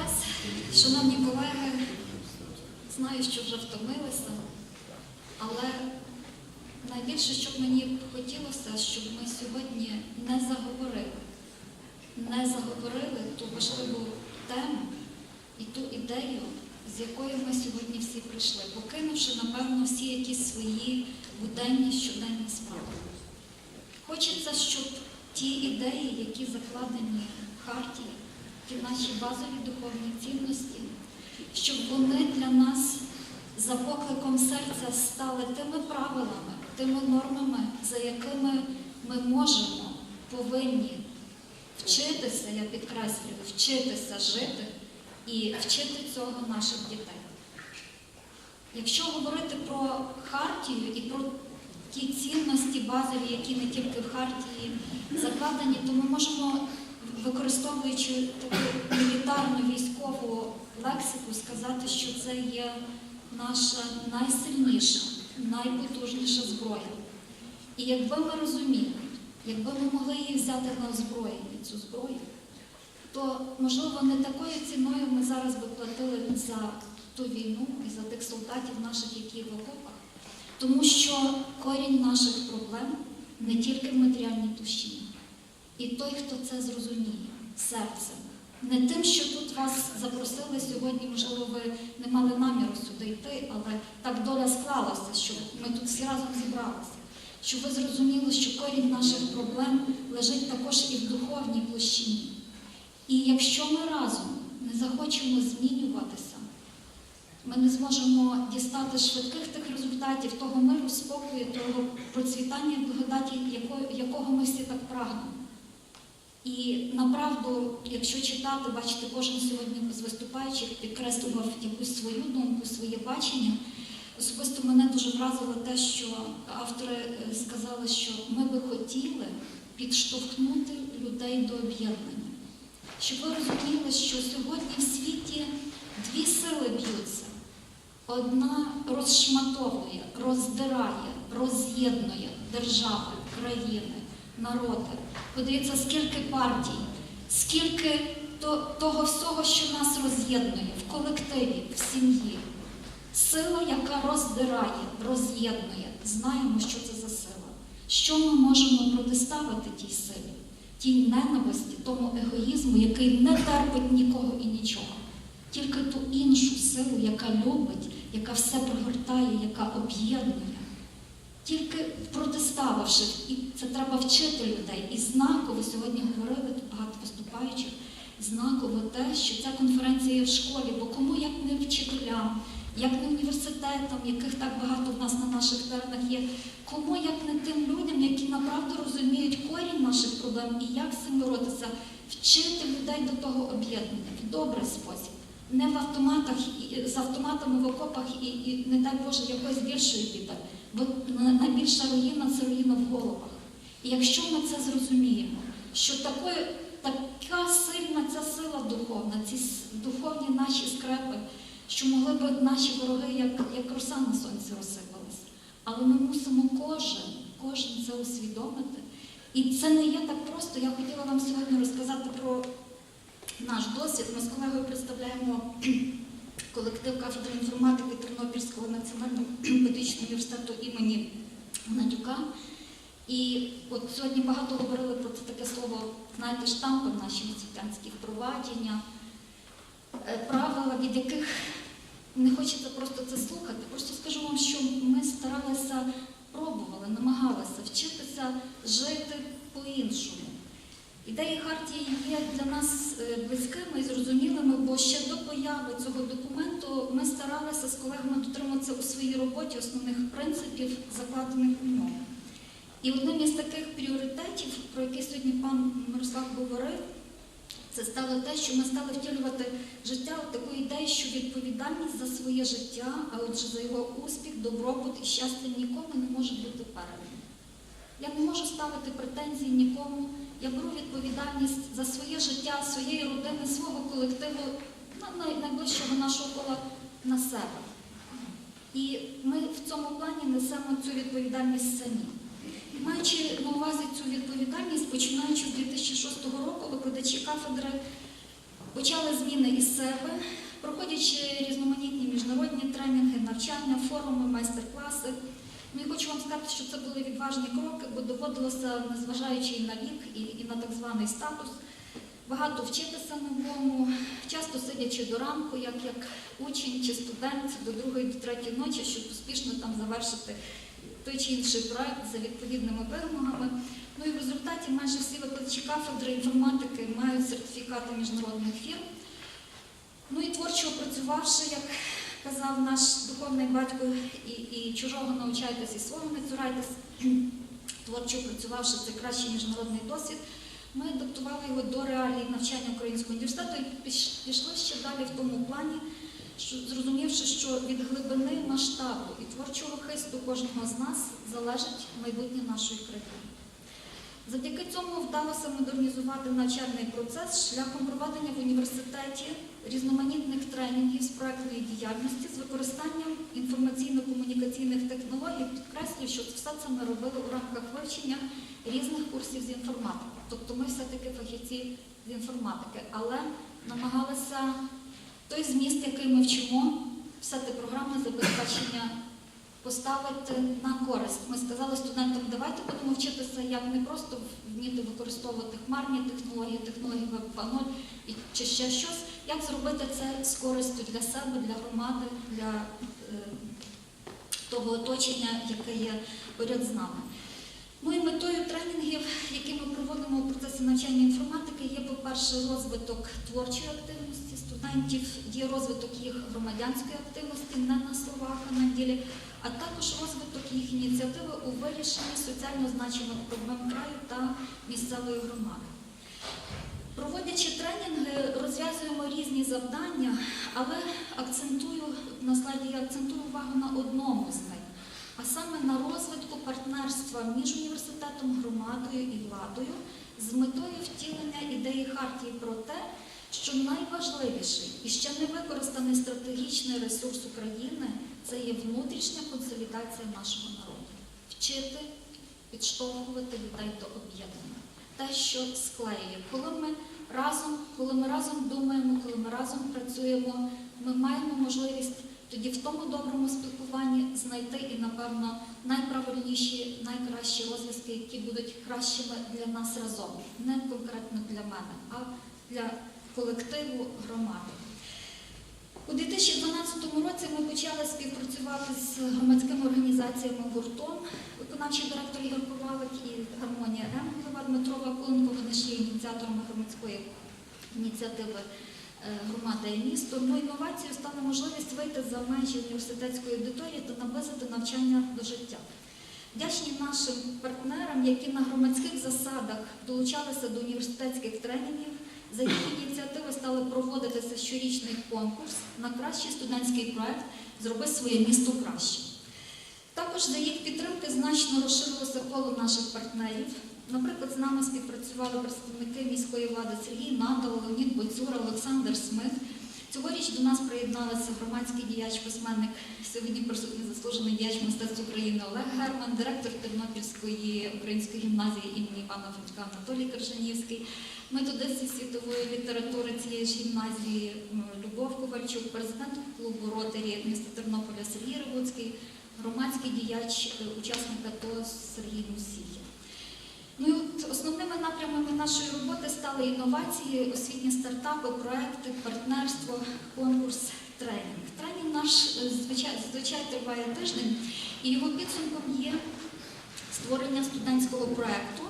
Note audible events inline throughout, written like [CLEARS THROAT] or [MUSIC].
Конгрес, шановні колеги, знаю, що вже втомилися, але найбільше, що б мені хотілося, щоб ми сьогодні не заговорили, не заговорили ту важливу тему і ту ідею, з якою ми сьогодні всі прийшли, покинувши, напевно, всі якісь свої буденні щоденні справи. Хочеться, щоб ті ідеї, які закладені в хартії, ті наші базові духовні цінності, щоб вони для нас за покликом серця стали тими правилами, тими нормами, за якими ми можемо, повинні вчитися, я підкреслюю, вчитися жити і вчити цього наших дітей. Якщо говорити про хартію і про ті цінності базові, які не тільки в хартії закладені, то ми можемо, використовуючи таку мілітарну військову лексику, сказати, що це є наша найсильніша, найпотужніша зброя. І якби ми розуміли, якби ми могли її взяти на озброєння, цю зброю, то, можливо, не такою ціною ми зараз би платили за ту війну і за тих солдатів наших, які в окопах. Тому що корінь наших проблем не тільки в матеріальній площині. І той, хто це зрозуміє серцем, не тим, що тут вас запросили сьогодні, можливо, ви не мали наміру сюди йти, але так доля склалася, що ми тут всі разом зібралися. Щоб ви зрозуміли, що корінь наших проблем лежить також і в духовній площині. І якщо ми разом не захочемо змінюватися, ми не зможемо дістати швидких тих результатів того миру, спокою, того процвітання благодаті, якого, ми всі так прагнемо. І направду, якщо читати, бачите, кожен сьогодні з виступаючих підкреслював якусь свою думку, своє бачення. Особисто мене дуже вразило те, що автори е, сказали, що ми би хотіли підштовхнути людей до об'єднання. Щоб ви розуміли, що сьогодні в світі дві сили б'ються. Одна розшматовує, роздирає, роз'єднує держави, країни, народи. Подивіться, скільки партій, скільки того всього, що нас роз'єднує в колективі, в сім'ї. Сила, яка роздирає, роз'єднує. Знаємо, що це за сила. Що ми можемо протиставити тій силі, тій ненависті, тому егоїзму, який не терпить нікого і нічого. Тільки ту іншу силу, яка любить, яка все пригортає, яка об'єднує. Тільки протиставивши, і це треба вчити людей. І знаково сьогодні говорили багато виступаючих, знаково те, що ця конференція є в школі, бо кому як не вчителям, як не університетам, яких так багато в нас на наших теренах є, кому як не тим людям, які направду розуміють корінь наших проблем і як з цим боротися, вчити людей до того об'єднання в добрий спосіб. Не в автоматах з автоматами в окопах і, і не дай Боже якоїсь більшої біди. Бо найбільша руїна це руїна в головах. І якщо ми це зрозуміємо, що такої, така сильна ця сила духовна, ці духовні наші скрепи, що могли б наші вороги, як, як роса на сонці розсипались. Але ми мусимо кожен, кожен це усвідомити. І це не є так просто. Я хотіла вам сьогодні розказати про наш досвід. Ми з колегою представляємо колектив кафедри інформатики Тернопільського національного [CLEARS THROAT] педагогічного університету імені Гнатюка. І от сьогодні багато говорили про це таке слово, знаєте, штампи в нашій освітянській впровадження, е, правила, від яких не хочеться просто це слухати. Просто скажу вам, що ми старалися, пробували, намагалися вчитися жити по-іншому. Ідеї Хартії є для нас е, близькими і зрозумілими, бо ще до появи цього документу ми старалися з колегами дотримуватися у своїй роботі основних принципів, закладених у ньому. І одним із таких пріоритетів, про який сьогодні пан Мирослав говорив, це стало те, що ми стали втілювати життя у таку ідею, що відповідальність за своє життя, а отже за його успіх, добробут і щастя нікому не може бути переданий. Я не можу ставити претензії нікому. Я беру відповідальність за своє життя, своєї родини, свого колективу, найближчого нашого кола на себе. І ми в цьому плані несемо цю відповідальність самі. Маючи на увазі цю відповідальність, починаючи з 2006 року, викладачі кафедри Почали зміни із себе, проходячи різноманітні міжнародні тренінги, навчання, форуми, майстер-класи. Ну і хочу вам сказати, що це були відважні кроки, бо доводилося, незважаючи і на вік, і, і на так званий статус, багато вчитися новому, часто сидячи до ранку, як, як учень чи студент до другої, до третьої ночі, щоб успішно там завершити той чи інший проект за відповідними вимогами. Ну і в результаті майже всі викладачі кафедри інформатики мають сертифікати міжнародних фірм. Ну і творчо опрацювавши, як казав наш духовний батько, і, і чужого навчайтесь, і свого не цурайтесь, [CLEARS THROAT] творчо опрацювавши цей кращий міжнародний досвід, ми адаптували його до реалій навчання українського університету і піш- пішли ще далі в тому плані, що зрозумівши, що від глибини масштабу і творчого хисту кожного з нас залежить майбутнє нашої країни. Завдяки цьому вдалося модернізувати навчальний процес шляхом проведення в університеті різноманітних тренінгів з проектної діяльності з використанням інформаційно-комунікаційних технологій. Підкреслюю, що все це ми робили у рамках вивчення різних курсів з інформатики. Тобто ми все-таки фахівці з інформатики, але намагалися той зміст, який ми вчимо, все те програмне забезпечення поставити на користь. Ми сказали студентам, давайте будемо вчитися, як не просто вміти використовувати хмарні технології, технології Web 2.0 і чи ще щось, як зробити це з користю для себе, для громади, для е, того оточення, яке є поряд з нами. Ну і метою тренінгів, які ми проводимо у процесі навчання інформатики, є, по-перше, розвиток творчої активності студентів, є розвиток їх громадянської активності не на словах, а на ділі, а також розвиток їх ініціативи у вирішенні соціально значимих проблем краю та місцевої громади. Проводячи тренінги, розв'язуємо різні завдання, але акцентую на слайді я акцентую увагу на одному з них, а саме на розвитку партнерства між університетом, громадою і владою з метою втілення ідеї хартії про те, що найважливіший і ще не використаний стратегічний ресурс України це є внутрішня консолідація нашого народу. Вчити, підштовхувати людей до об'єднання. Те, що склеює. Коли ми разом, коли ми разом думаємо, коли ми разом працюємо, ми маємо можливість тоді в тому доброму спілкуванні знайти і, напевно, найправильніші, найкращі розв'язки, які будуть кращими для нас разом, не конкретно для мене, а для колективу громади. У 2012 році ми почали співпрацювати з громадськими організаціями гуртом. Виконавчий директор Ігор Ковалик і Гармонія М. Голова Дмитро Вакуленко, вони ж є ініціаторами громадської ініціативи е, Громада і місто. Ну, інновацією стане можливість вийти за межі університетської аудиторії та наблизити навчання до життя. Вдячні нашим партнерам, які на громадських засадах долучалися до університетських тренінгів, за їх ініціативи стали проводитися щорічний конкурс на кращий студентський проект Зроби своє місто краще. Також за їх підтримки значно розширилося коло наших партнерів. Наприклад, з нами співпрацювали представники міської влади Сергій Надал, Леонід Боцюра, Олександр Смит. Цьогоріч до нас приєдналися громадський діяч, письменник, сьогодні присутній заслужений діяч мистецтв України Олег Герман, директор Тернопільської української гімназії імені Івана Франка Анатолій Коржанівський, методист світової літератури цієї ж гімназії Любов Ковальчук, президент клубу Ротарі міста Тернополя Сергій Ревуцький, громадський діяч, е, учасник АТО Сергій Мусій. Ну от основними напрямами нашої роботи стали інновації, освітні стартапи, проекти, партнерство, конкурс, тренінг. Тренінг наш е, звичай, триває тиждень, і його підсумком є створення студентського проекту.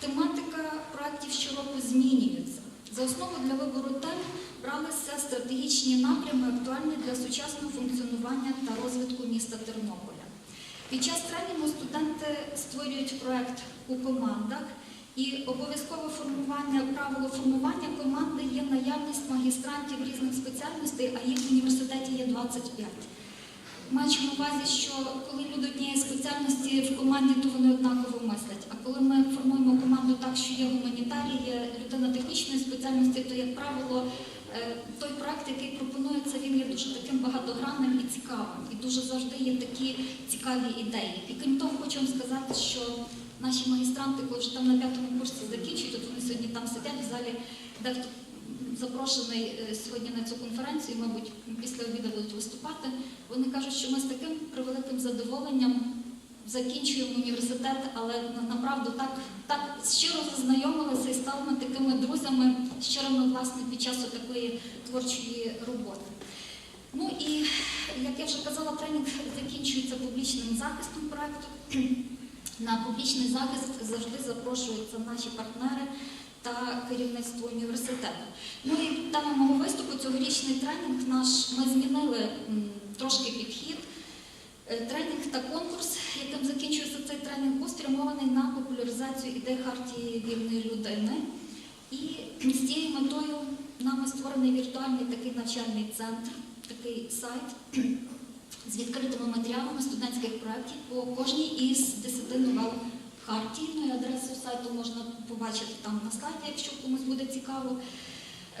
Тематика проєктів щороку змінюється. За основу для вибору тем бралися стратегічні напрями, актуальні для сучасного функціонування та розвитку міста Тернополя. Під час тренінгу студенти створюють проект у командах, і обов'язкове формування правило формування команди є наявність магістрантів різних спеціальностей, а їх в університеті є 25. Маючи на увазі, що коли люди однієї спеціальності в команді, то вони однаково мислять. А коли ми формуємо команду так, що є гуманітарій, є людина технічної спеціальності, то, як правило, е, той проект, який пропонується, він є дуже таким багатогранним і цікавим. І дуже завжди є такі цікаві ідеї. І крім того, хочу вам сказати, що наші магістранти, коли вже там на п'ятому курсі закінчують, от вони сьогодні там сидять в залі, дехто запрошений е, сьогодні на цю конференцію, мабуть, після обіду будуть виступати. Вони кажуть, що ми з таким превеликим задоволенням закінчуємо університет, але направду так, так щиро зазнайомилися і стали ми такими друзями, щирими власне під час такої творчої роботи. Ну і як я вже казала, тренінг закінчується публічним захистом проекту. На публічний захист завжди запрошуються наші партнери та керівництво університету. Ну і тема мого виступу цьогорічний тренінг наш ми змінили трошки підхід. Е, Тренінг та конкурс, яким закінчується цей тренінг, був спрямований на популяризацію ідей хартії вільної людини. І з цією метою нами створений віртуальний такий навчальний центр, такий сайт з відкритими матеріалами студентських проєктів по кожній із десяти новел хартії. Ну і адресу сайту можна побачити там на слайді, якщо комусь буде цікаво.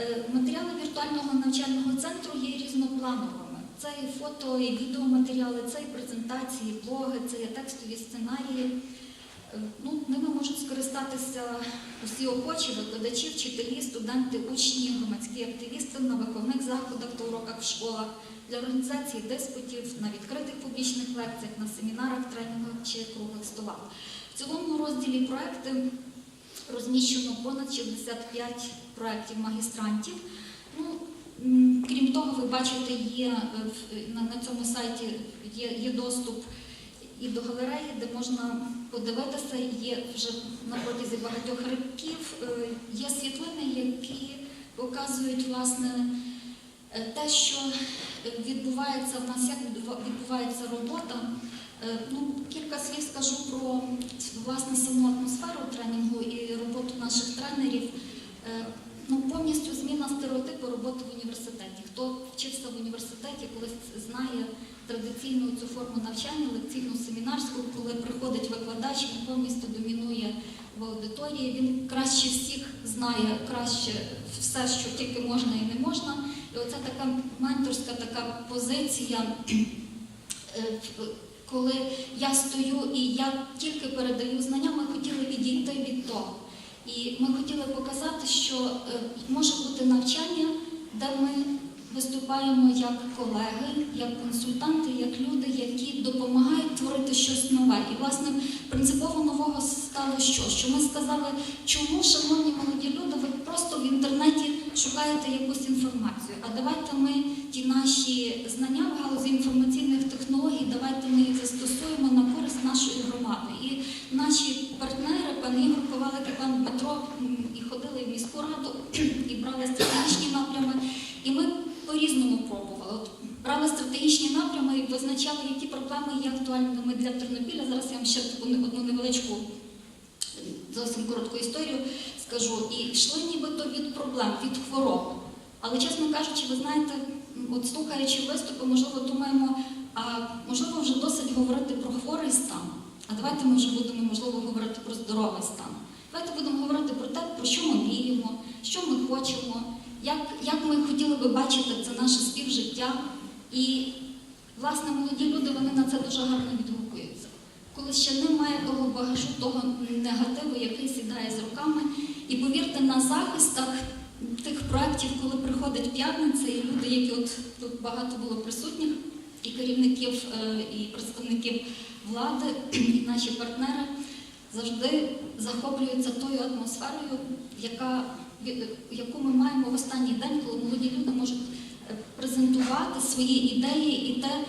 Е, Матеріали віртуального навчального центру є різноплановими. Це і фото, і відеоматеріали, це і презентації, блоги, це і текстові сценарії. Е, Ну, ними можуть скористатися усі охочі, викладачі, вчителі, студенти, учні, громадські активісти на виховних заходах та уроках в школах, для організації диспутів, на відкритих публічних лекціях, на семінарах, тренінгах чи круглих столах. В цілому розділі проекти розміщено понад 65 проєктів магістрантів. Ну, крім того, ви бачите, є е, на, цьому сайті є, є доступ і до галереї, де можна подивитися, є вже на протязі багатьох років, е, є світлини, які показують власне е, те, що відбувається в нас, як відбувається робота. Е, Ну, кілька слів скажу про власне саму атмосферу тренінгу і роботу наших тренерів. Ну, повністю зміна стереотипу роботи в університеті. Хто вчився в університеті, колись знає традиційну цю форму навчання, лекційну семінарську, коли приходить викладач, він повністю домінує в аудиторії. Він краще всіх знає, краще все, що тільки можна і не можна. І оце така менторська така позиція. е, Коли я стою і я тільки передаю знання, ми хотіли відійти від того. І ми хотіли показати, що е, може бути навчання, де ми виступаємо як колеги, як консультанти, як люди, які допомагають творити щось нове. І, власне, принципово нового стало що? Що ми сказали, чому, шановні молоді люди, ви просто в інтернеті шукаєте якусь інформацію. А давайте ми ті наші знання в галузі інформаційних технологій, давайте ми їх застосуємо на користь нашої громади. І наші партнери, пан Ігор Ковалик і пан Дмитро, і ходили в міську раду і брали стратегічні напрями. І ми по-різному пробували. От брали стратегічні напрями і визначали, які проблеми є актуальними для Тернопіля. Зараз я вам ще одну невеличку зовсім коротку історію скажу. І йшли нібито від проблем, від хвороб. Але, чесно кажучи, ви знаєте, от слухаючи виступи, можливо, думаємо, а можливо, вже досить говорити про хворий стан. А давайте ми вже будемо, можливо, говорити про здоровий стан. Давайте будемо говорити про те, про що ми мріємо, що ми хочемо, як, як ми хотіли би бачити це наше співжиття. І, власне, молоді люди вони на це дуже гарно відгукуються. Коли ще немає того багажу, того негативу, який сідає з руками. І повірте, на захистах тих проєктів, коли приходить п'ятниця, і люди, які от тут багато було присутніх, і керівників, е, і представників влади, і наші партнери завжди захоплюються тою атмосферою, яка, яку ми маємо в останній день, коли молоді люди можуть е, презентувати свої ідеї і те,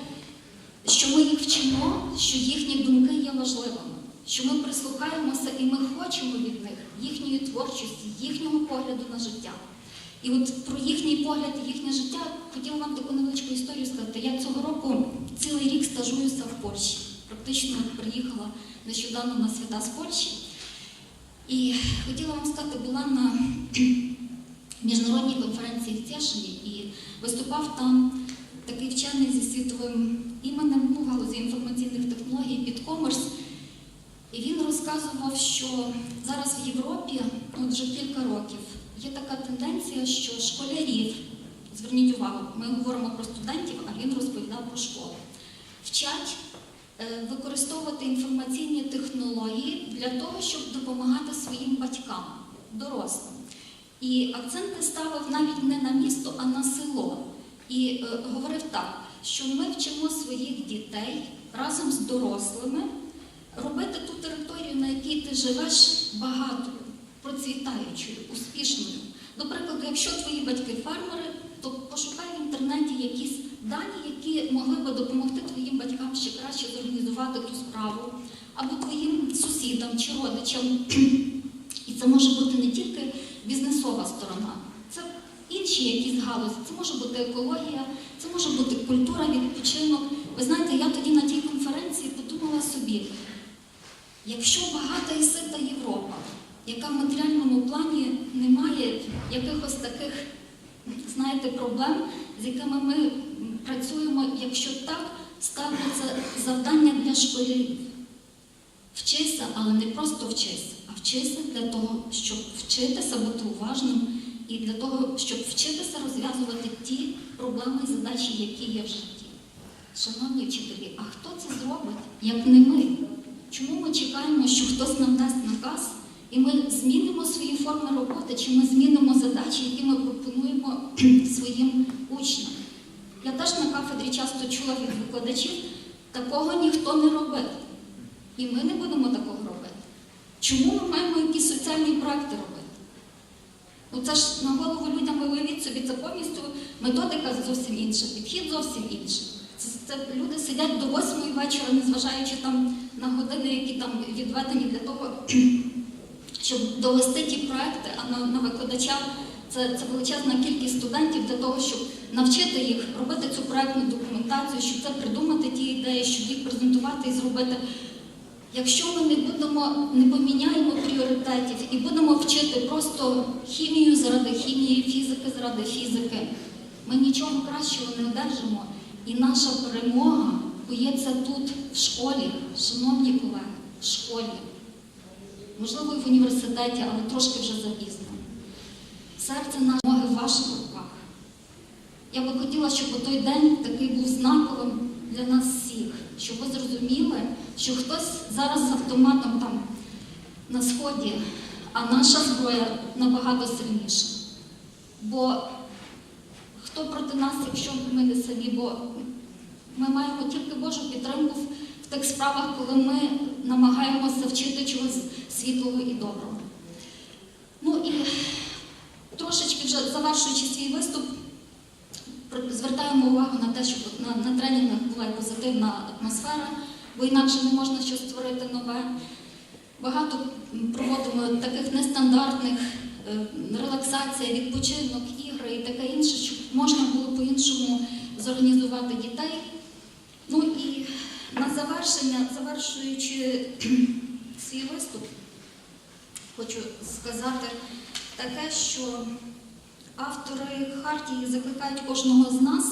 що ми їх вчимо, що їхні думки є важливими, що ми прислухаємося і ми хочемо від них їхньої творчості, їхнього погляду на життя. І от про їхній погляд і їхнє життя хотіла вам таку невеличку історію сказати. Я цього року цілий рік стажуюся в Польщі. Практично приїхала нещодавно на свята з Польщі. І хотіла вам сказати, була на [CLEARS THROAT] міжнародній конференції в Тєшині і виступав там такий вчений зі світовим іменем ну, галузі інформаційних технологій Підкомерс. І він розказував, що зараз в Європі, ну, вже кілька років, є така тенденція, що школярів, зверніть увагу, ми говоримо про студентів, а він розповідав про школу, вчать використовувати інформаційні технології для того, щоб допомагати своїм батькам, дорослим. І акценти ставив навіть не на місто, а на село. І е, говорив так, що ми вчимо своїх дітей разом з дорослими робити ту територію, на якій ти живеш, багатою, процвітаючою, успішною. До прикладу, якщо твої батьки фермери, то пошукай в інтернеті якісь дані, які могли би допомогти твоїм батькам ще краще зорганізувати ту справу, або твоїм сусідам чи родичам. І це може бути не тільки бізнесова сторона, це інші якісь галузі. Це може бути екологія, це може бути культура, відпочинок. Ви знаєте, я тоді на тій конференції подумала собі, якщо багата і сита Європа, яка в матеріальному плані не має якихось таких, знаєте, проблем, з якими ми працюємо, якщо так ставляться завдання для школярів. Вчися, але не просто вчися, а вчися для того, щоб вчитися, бути уважним і для того, щоб вчитися розв'язувати ті проблеми і задачі, які є в житті. Шановні вчителі, а хто це зробить, як не ми? Чому ми чекаємо, що хтось нам дасть наказ, і ми змінимо свої форми роботи, чи ми змінимо задачі, які ми пропонуємо [CLEARS THROAT] своїм учням? Я теж на кафедрі часто чула від викладачів, такого ніхто не робив. І ми не будемо такого робити. Чому ми маємо якісь соціальні проекти робити? Ну це ж на голову людям ви уявіть собі, це повністю методика зовсім інша, підхід зовсім інший. Це, це люди сидять до восьмої вечора, незважаючи там на години, які там відведені для того, [CLEARS THROAT] щоб довести ті проекти, а на, на викладача це, це величезна кількість студентів для того, щоб навчити їх робити цю проектну документацію, щоб це придумати ті ідеї, щоб їх презентувати і зробити. Якщо ми не будемо, не поміняємо пріоритетів і будемо вчити просто хімію заради хімії, фізики заради фізики, ми нічого кращого не одержимо. І наша перемога боється тут, в школі, шановні колеги, в школі. Можливо, і в університеті, але трошки вже запізно. Серце нашої в ваших руках. Я би хотіла, щоб той день такий був знаковим для нас всіх, щоб ви зрозуміли, що хтось зараз з автоматом там на сході, а наша зброя набагато сильніша. Бо хто проти нас, якщо ми не самі, бо ми маємо тільки Божу підтримку в- тих справах, коли ми намагаємося вчити чогось світлого і доброго. Ну і трошечки вже завершуючи свій виступ, звертаємо увагу на те, щоб на, на тренінгах була позитивна атмосфера, бо інакше не можна щось створити нове. Багато проводимо таких нестандартних е, релаксація, відпочинок, ігри і таке інше, щоб можна було по-іншому зорганізувати дітей. Ну і на завершення, завершуючи [CLEARS THROAT] свій виступ, хочу сказати таке, що Автори Хартії закликають кожного з нас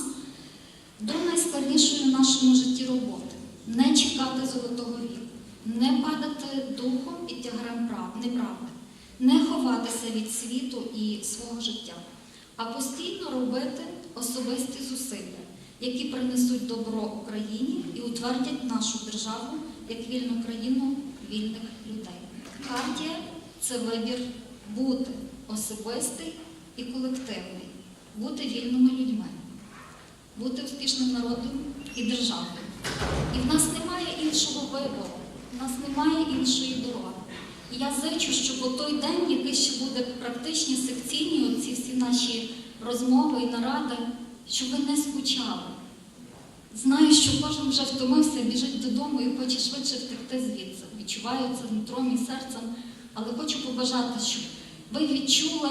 до найскладнішої в нашому житті роботи не чекати золотого віку, не падати духом під тягарем прав, неправди, не ховатися від світу і свого життя, а постійно робити особисті зусилля, які принесуть добро Україні і утвердять нашу державу як вільну країну вільних людей. Хартія це вибір бути особистий і колективний, бути вільними людьми, бути успішним народом і державою. І в нас немає іншого вибору, в нас немає іншої дороги. І я зичу, щоб у той день, який ще буде практичні секційні, оці всі наші розмови і наради, щоб ви не скучали. Знаю, що кожен вже втомився, біжить додому і хоче швидше втекти звідси. Відчуваю це нутром і серцем, але хочу побажати, щоб ви відчули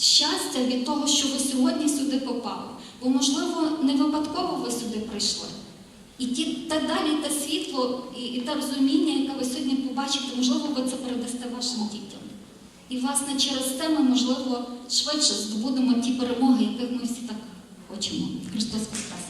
щастя від того, що ви сьогодні сюди попали. Бо, можливо, не випадково ви сюди прийшли. І ті, та далі те світло і, і те розуміння, яке ви сьогодні побачите, можливо, ви це передасте вашим дітям. І, власне, через це ми, можливо, швидше здобудемо ті перемоги, яких ми всі так хочемо. Христос Воскрес!